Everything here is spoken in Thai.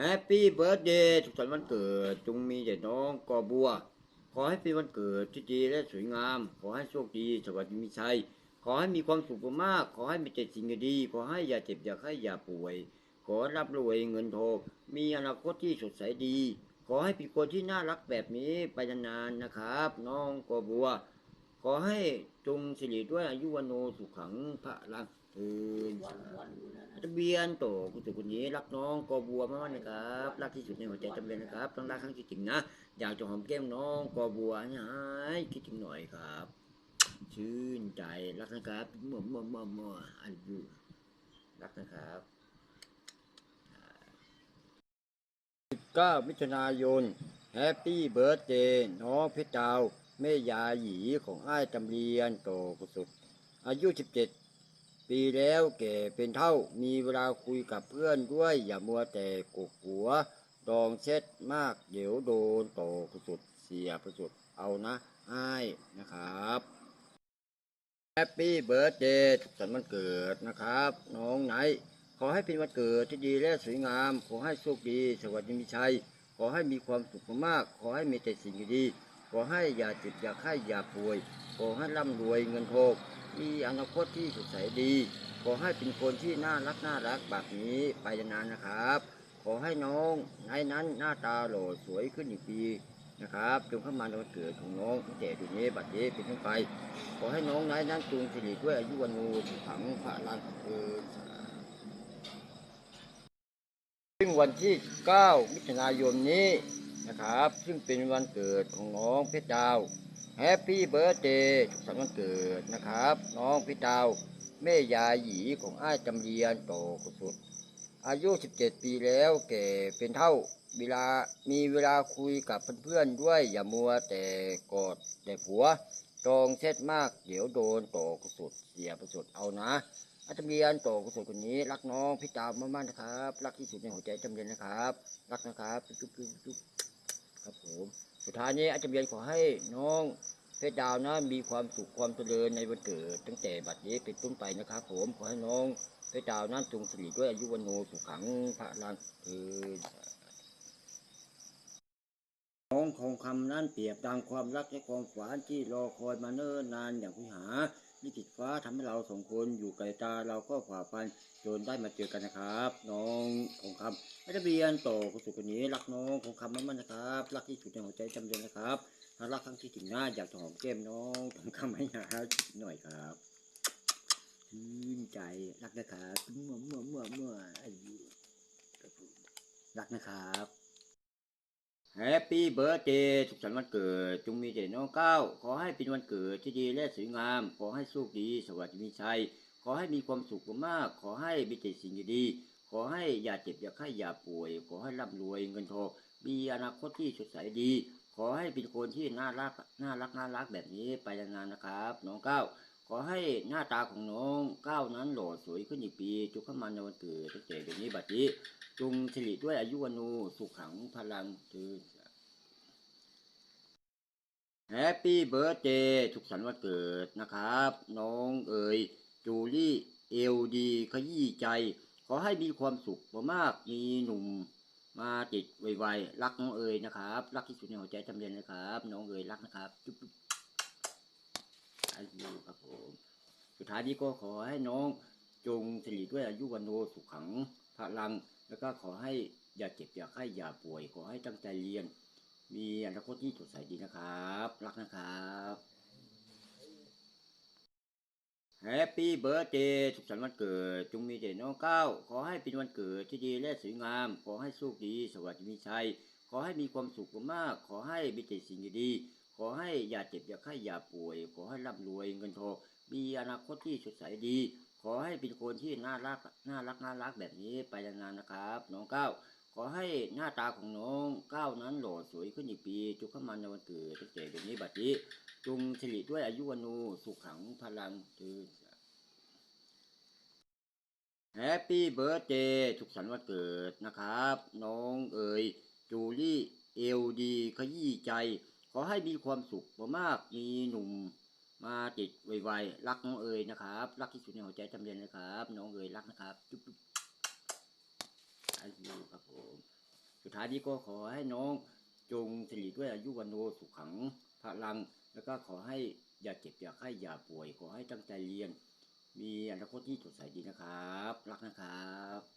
แฮปปี้เบิร์ดเดย์ทุกสันต์วันเกิด จงมีแต่น้องกอบัว ขอให้เป็นวันเกิดที่ดีและสวยงาม ขอให้โชคดีสวัสดีมีชัย ขอให้มีความสุขมากๆขอให้มีแต่สิ่งดีขอให้อย่าเจ็บอย่าไข้อย่าป่วย ขอรับรวยเงินทองมีอนาคตที่สดใสดี ขอให้เป็นคนที่น่ารักแบบนี้ไปนานๆนะครับ น้องกอบัว ขอให้จงสิริด้วยอายุวันโนสุขังพระลัง เทินทะเบียนโตกุศลคนนี้รักน้องกอบัวมากๆนะครับรักที่สุดในหัวใจจำเป็นนะครับต้องรักครั้งจริงนะอยากจะหอมแก้มน้องกอบัวให้หายคิดถึงหน่อยครับ ชื่นใจรักนะครับมั่วมั่วมั่วมั่วอันยูรักนะครับ19มิถุนายนแฮปปี้เบิร์ดเดย์น้องเพชรดาวแม่ยาหยีของอ้ายจำเรียนโตกุศลอายุ 17 ปีแล้วแก่เป็นเท่ามีเวลาคุยกับเพื่อนด้วย อย่ามัวแต่กกหัวดองเช็ดมาก เดี๋ยวโดนโตประสุดเสียประสุดเอานะอ้ายนะครับแฮปปี้เบิร์ดเดย์สันต์วันเกิดนะครับ น้องไหน ขอให้เป็นวันเกิดที่ดีและสวยงาม ขอให้โชคดี สวัสดีมีชัย ขอให้มีความสุขมาก ขอให้มีแต่สิ่งดี ขอให้อย่าเจ็บอย่าไข้อย่าป่วย ขอให้ร่ำรวยเงินทอง มีอนาคตที่สดใสดี ขอให้เป็นคนที่น่ารักน่ารักแบบนี้ไปนานๆนะครับ ขอให้น้องในนั้นหน้าตาหล่อสวยขึ้นอีกปีนะครับจงเข้ามาในวันเกิดของน้องตั้งแต่ดูนี้บัดนี้เป็นต้นไป ขอให้น้องในนั้นจงสิริด้วยอายุวันโนสุขังพระลังเอิญซึ่งวันที่ 9 มิถุนายนนี้นะครับ ซึ่งเป็นวันเกิดของน้องเพชรดาว แฮปปี้เบิร์ดเดย์สุขสันต์วันเกิดนะครับ น้องพี่ดาวแม่ยายหยีของอ้ายจำเรียนโตกุศลอายุ 17 ปีแล้วแก่เป็นเท่าเวลามีเวลาคุยกับเพื่อนๆด้วยอย่ามัวแต่กอดแต่ผัวจองเช็ดมากเดี๋ยวโดนโตกุศลเสียประสุดเอานะอาจารย์เรียนโตกุศลคนนี้ รักน้องพี่ดาวมากๆนะครับ รักที่สุดในหัวใจจำเรียนนะครับ รักนะครับจุ๊บจุ๊บจุ๊บครับผมสุดท้ายนี้อาจารย์เบียนขอให้น้อง เพชรดาวนะมีความสุขความเจริญในวันเกิด ตั้งแต่บัดนี้เป็นต้นไปนะครับผมขอให้น้องเพชรดาวนั้นจงสิริด้วยอายุวันโนสุขังพระลังเออ น้องของคำนั้นเปรียบดังความรักและความฝันที่รอคอยมาเนิ่นนานอย่างพิหาลิขิตฟ้าทำให้เราสองคนอยู่ไกลตาเราก็ฝ่าฟันจนได้มาเจอกันนะครับ น้องของคำอาจารย์เบียนโตกุศลคนนี้รักน้องคงคำมั่นๆนะครับ รักที่สุดในหัวใจจำเรียนนะครับถ้ารักครั้งที่ถึงหน้าอยากจะหอมแก้มน้องผมคำให้หาหน่อยครับชื่นใจรักนะครับมั่วมั่วมั่วมั่วไอ้รักนะครับ แฮปปี้เบิร์ดเดย์สุขสันต์วันเกิด จงมีแต่น้องเก้า ขอให้เป็นวันเกิดที่ดีและสวยงาม ขอให้โชคดี สวัสดีมีชัย ขอให้มีความสุขมาก ขอให้มีแต่สิ่งดีๆขอให้อย่าเจ็บอย่าไข้อย่าป่วย ขอให้ร่ำรวยเงินทอง มีอนาคตที่สดใสดี ขอให้เป็นคนที่น่ารัก น่ารัก น่ารักแบบนี้ไปนานๆนะครับ น้องเก้า ขอให้หน้าตาของน้องก้าวนั้นหล่อสวยขึ้นอีกปีจุกข้ามาในวันเกิดตั้งแต่เดี๋ยวนี้บัดนี้จงสิริด้วยอายุวันูสุขขังพลังคือแฮปปี้เบิร์ดเดย์สุขสันวันเกิดนะครับ น้องเอ๋ยจูลี่เอลดีขยี้ใจ ขอให้มีความสุขมากๆมีหนุ่มมาติดไวๆรักน้องเอ๋ยนะครับ รักที่สุดในหัวใจจำเรียนนะครับ น้องเอ๋ยรักนะครับจุ๊บ อายุครับผมสุดท้ายนี้ก็ขอให้น้องจงสิริด้วยอายุวันโนสุขขังพลัง แล้วก็ขอให้อย่าเจ็บอย่าไข้อย่าป่วย ขอให้ตั้งใจเรียน มีอนาคตที่สดใสดีนะครับ รักนะครับแฮปปี้เบิร์ดเดย์สุขสันต์วันเกิด จงมีแต่น้องก้าวขอให้เป็นวันเกิดที่ดีและสวยงาม ขอให้โชคดี สวัสดีมีชัย ขอให้มีความสุขมาก ขอให้มีแต่สิ่งดี ขอให้อย่าเจ็บอย่าไข้อย่าป่วย ขอให้ร่ำรวยเงินทองมีอนาคตที่สดใสดี ขอให้เป็นคนที่น่ารักน่ารักน่ารักแบบนี้ไปนานๆนะครับ น้องก้าวขอให้หน้าตาของน้องก้าวนั้นหล่อสวยขึ้นอีกปีจุกข้ามาในวันเกิดตั้งแต่เดี๋ยวนี้บัดนี้จงสิริด้วยอายุวันู สุขขังพลังคือแฮปปี้เบิร์ดเดย์สุขสันต์วันเกิดนะครับ น้องเอ๋ยจูลี่เอลดีขยี้ใจ ขอให้มีความสุขมากๆมีหนุ่มมาติดไวๆรักน้องเอ๋ยนะครับ รักที่สุดในหัวใจจำเรียนนะครับ น้องเอ๋ยรักนะครับจุ๊บๆอายุครับผมสุดท้ายนี้ก็ขอให้น้องจงสิริด้วยอายุวันโนสุขังพลัง แล้วก็ขอให้อย่าเจ็บอย่าไข้อย่าป่วย ขอให้ตั้งใจเรียน มีอนาคตที่สดใสดีนะครับ รักนะครับ